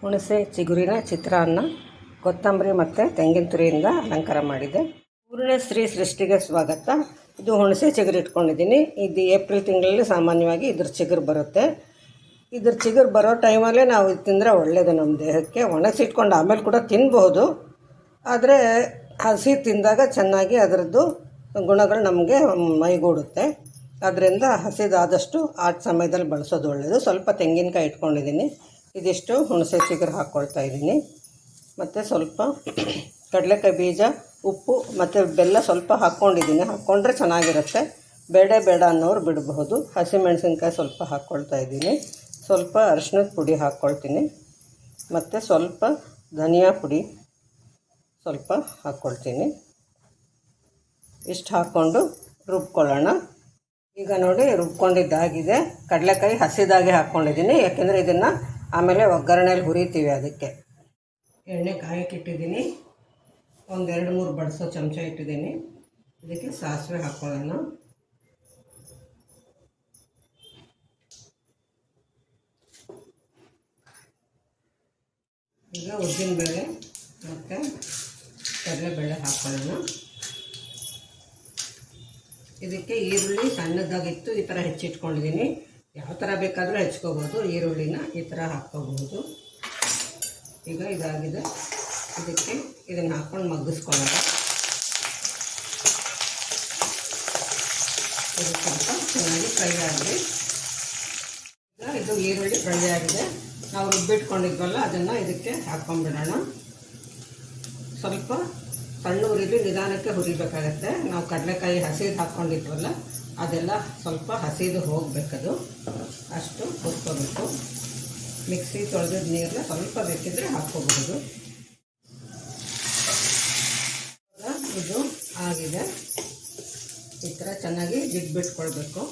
ಹುಣಸೆ ಚಿಗುರಿನ ಚಿತ್ರಾನ್ನ, ಕೊತ್ತಂಬರಿ ಮತ್ತು ತೆಂಗಿನ ತುರಿಯಿಂದ ಅಲಂಕಾರ ಮಾಡಿದೆ. ಪೂರ್ಣಶ್ರೀ ಸೃಷ್ಟಿಗೆ ಸ್ವಾಗತ. ಇದು ಹುಣಸೆ ಚಿಗುರು ಇಟ್ಕೊಂಡಿದ್ದೀನಿ. ಇದು ಏಪ್ರಿಲ್ ತಿಂಗಳಲ್ಲಿ ಸಾಮಾನ್ಯವಾಗಿ ಇದ್ರ ಚಿಗುರು ಬರುತ್ತೆ. ಇದ್ರ ಚಿಗುರು ಬರೋ ಟೈಮಲ್ಲೇ ನಾವು ಇದು ತಿಂದರೆ ಒಳ್ಳೆಯದು ನಮ್ಮ ದೇಹಕ್ಕೆ. ಒಣಗಿಸಿಟ್ಕೊಂಡು ಆಮೇಲೆ ಕೂಡ ತಿನ್ಬಹುದು ಆದರೆ ಹಸಿ ತಿಂದಾಗ ಚೆನ್ನಾಗಿ ಅದರದ್ದು ಗುಣಗಳು ನಮಗೆ ಮೈಗೂಡುತ್ತೆ. ಅದರಿಂದ ಹಸಿದಾದಷ್ಟು ಆ ಸಮಯದಲ್ಲಿ ಬಳಸೋದು ಒಳ್ಳೆಯದು ಸ್ವಲ್ಪ ತೆಂಗಿನಕಾಯಿ ಇಟ್ಕೊಂಡಿದ್ದೀನಿ. ಇದಿಷ್ಟು ಹುಣಸೆ ಚಿಗುರು ಹಾಕ್ಕೊಳ್ತಾ ಇದ್ದೀನಿ. ಮತ್ತು ಸ್ವಲ್ಪ ಕಡಲೆಕಾಯಿ ಬೀಜ, ಉಪ್ಪು ಮತ್ತು ಬೆಲ್ಲ ಸ್ವಲ್ಪ ಹಾಕ್ಕೊಂಡಿದ್ದೀನಿ. ಹಾಕ್ಕೊಂಡ್ರೆ ಚೆನ್ನಾಗಿರುತ್ತೆ. ಬೇಡ ಬೇಡ ಅನ್ನೋರು ಬಿಡಬಹುದು. ಹಸಿಮೆಣಸಿನ್ಕಾಯಿ ಸ್ವಲ್ಪ ಹಾಕ್ಕೊಳ್ತಾ ಇದ್ದೀನಿ. ಸ್ವಲ್ಪ ಅರಿಶಿನದ ಪುಡಿ ಹಾಕ್ಕೊಳ್ತೀನಿ ಮತ್ತು ಸ್ವಲ್ಪ ಧನಿಯಾ ಪುಡಿ ಸ್ವಲ್ಪ ಹಾಕ್ಕೊಳ್ತೀನಿ ಇಷ್ಟು ಹಾಕ್ಕೊಂಡು ರುಬ್ಕೊಳ್ಳೋಣ. ಈಗ ನೋಡಿ ರುಬ್ಕೊಂಡಿದ್ದಾಗಿದೆ. ಕಡಲೆಕಾಯಿ ಹಸಿದಾಗೆ ಹಾಕ್ಕೊಂಡಿದ್ದೀನಿ. ಯಾಕೆಂದರೆ ಇದನ್ನು ಆಮೇಲೆ ಒಗ್ಗರಣೆಯಲ್ಲಿ ಹುರಿತೀವಿ ಅದಕ್ಕೆ. ಎಣ್ಣೆ ಕಾಯಕ್ಕೆ ಇಟ್ಟಿದ್ದೀನಿ. ಒಂದೆರಡು ಮೂರು ಬಡಿಸೋ ಚಮಚ ಇಟ್ಟಿದ್ದೀನಿ. ಇದಕ್ಕೆ ಸಾಸಿವೆ ಹಾಕ್ಕೊಳ್ಳೋಣ ಈಗ ಉದ್ದಿನಬೇಳೆ ಮತ್ತು ಕಡಲೆಬೇಳೆ ಹಾಕ್ಕೊಳ್ಳೋಣ ಇದಕ್ಕೆ ಈರುಳ್ಳಿ ಸಣ್ಣದಾಗಿತ್ತು, ಈ ಥರ ಹೆಚ್ಚಿಟ್ಕೊಂಡಿದ್ದೀನಿ. ಯಾವ ಥರ ಬೇಕಾದರೂ ಹೆಚ್ಕೋಬೋದು, ಈರುಳ್ಳಿನ ಈ ಥರ ಹಾಕ್ಕೋಬಹುದು ಈಗ ಇದಾಗಿದೆ. ಇದಕ್ಕೆ ಇದನ್ನು ಹಾಕ್ಕೊಂಡು ಮಗ್ಗಿಸ್ಕೊಳ್ಳೋಣ. ಇದು ಸ್ವಲ್ಪ ಚೆನ್ನಾಗಿ ಫ್ರೈ ಆಗಿದೆ. ಈಗ ಇದು ಈರುಳ್ಳಿ ಫ್ರೈ ಆಗಿದೆ. ನಾವು ರುಬ್ಬಿಟ್ಕೊಂಡಿದ್ವಲ್ಲ, ಅದನ್ನು ಇದಕ್ಕೆ ಹಾಕ್ಕೊಂಡ್ಬಿಡೋಣ. ಸ್ವಲ್ಪ ಸಣ್ಣ ಉರಿಲಿ ನಿಧಾನಕ್ಕೆ ಹುರಿಬೇಕಾಗತ್ತೆ. ನಾವು ಕಡಲೆಕಾಯಿ ಹಸಿದು ಹಾಕ್ಕೊಂಡಿದ್ವಲ್ಲ ಅದೆಲ್ಲ ಸ್ವಲ್ಪ ಹಸಿದು ಹೋಗಬೇಕದು. ಅಷ್ಟು ಹುರ್ಕೋಬೇಕು. ಮಿಕ್ಸಿ ತೊಳೆದ ನೀರನ್ನ ಸ್ವಲ್ಪ ಬೇಕಿದ್ರೆ ಹಾಕ್ಕೋಬಹುದು. ಇದು ಆಗಿದೆ. ಈ ಥರ ಚೆನ್ನಾಗಿ ಜಿಡ್ಬಿಟ್ಕೊಳ್ಬೇಕು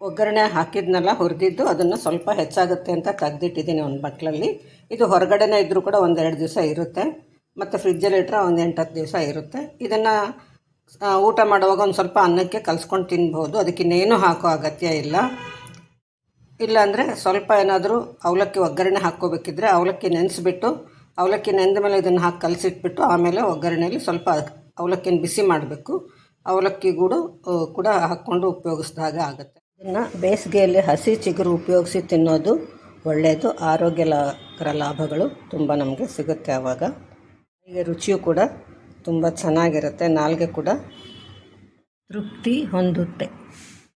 ಒಗ್ಗರಣೆ ಹಾಕಿದ್ನೆಲ್ಲ, ಹುರಿದಿದ್ದು ಅದನ್ನು ಸ್ವಲ್ಪ ಹೆಚ್ಚಾಗುತ್ತೆ ಅಂತ ತೆಗ್ದಿಟ್ಟಿದ್ದೀನಿ ಒಂದು ಬಟ್ಲಲ್ಲಿ. ಇದು ಹೊರಗಡೆನೇ ಇದ್ದರೂ ಕೂಡ ಒಂದೆರಡು ದಿವಸ ಇರುತ್ತೆ. ಮತ್ತು ಫ್ರಿಜ್ಜಲ್ಲಿ ಇಟ್ಟರೆ ಒಂದು ಎಂಟು ಹತ್ತು ದಿವಸ ಇರುತ್ತೆ. ಇದನ್ನು ಊಟ ಮಾಡುವಾಗ ಒಂದು ಸ್ವಲ್ಪ ಅನ್ನಕ್ಕೆ ಕಲಿಸ್ಕೊಂಡು ತಿನ್ಬೋದು. ಅದಕ್ಕೆ ಇನ್ನೇನು ಹಾಕೋ ಅಗತ್ಯ ಇಲ್ಲ. ಇಲ್ಲಾಂದರೆ ಸ್ವಲ್ಪ ಏನಾದರೂ ಅವಲಕ್ಕಿ ಒಗ್ಗರಣೆ ಹಾಕ್ಕೋಬೇಕಿದ್ರೆ ಅವಲಕ್ಕಿ ನೆನೆಸ್ಬಿಟ್ಟು, ಅವಲಕ್ಕಿ ನೆಂದ ಮೇಲೆ ಇದನ್ನು ಹಾಕಿ ಕಲಸಿಟ್ಬಿಟ್ಟು ಆಮೇಲೆ ಒಗ್ಗರಣೆಯಲ್ಲಿ ಸ್ವಲ್ಪ ಅವಲಕ್ಕಿನ ಬಿಸಿ ಮಾಡಬೇಕು. ಅವಲಕ್ಕಿ ಗೂಡು ಕೂಡ ಹಾಕ್ಕೊಂಡು ಉಪಯೋಗಿಸಿದಾಗ ಆಗುತ್ತೆ. ಇದನ್ನು ಬೇಸಿಗೆಯಲ್ಲಿ ಹಸಿ ಚಿಗುರು ಉಪಯೋಗಿಸಿ ತಿನ್ನೋದು ಒಳ್ಳೆಯದು ಆರೋಗ್ಯಕರ ಲಾಭಗಳು ತುಂಬ ನಮಗೆ ಸಿಗುತ್ತೆ ಆವಾಗ ಹೀಗೆ ರುಚಿಯೂ ಕೂಡ ತುಂಬ ಚೆನ್ನಾಗಿರುತ್ತೆ. ನಾಲ್ಗೆ ಕೂಡ ತೃಪ್ತಿ ಹೊಂದುತ್ತೆ.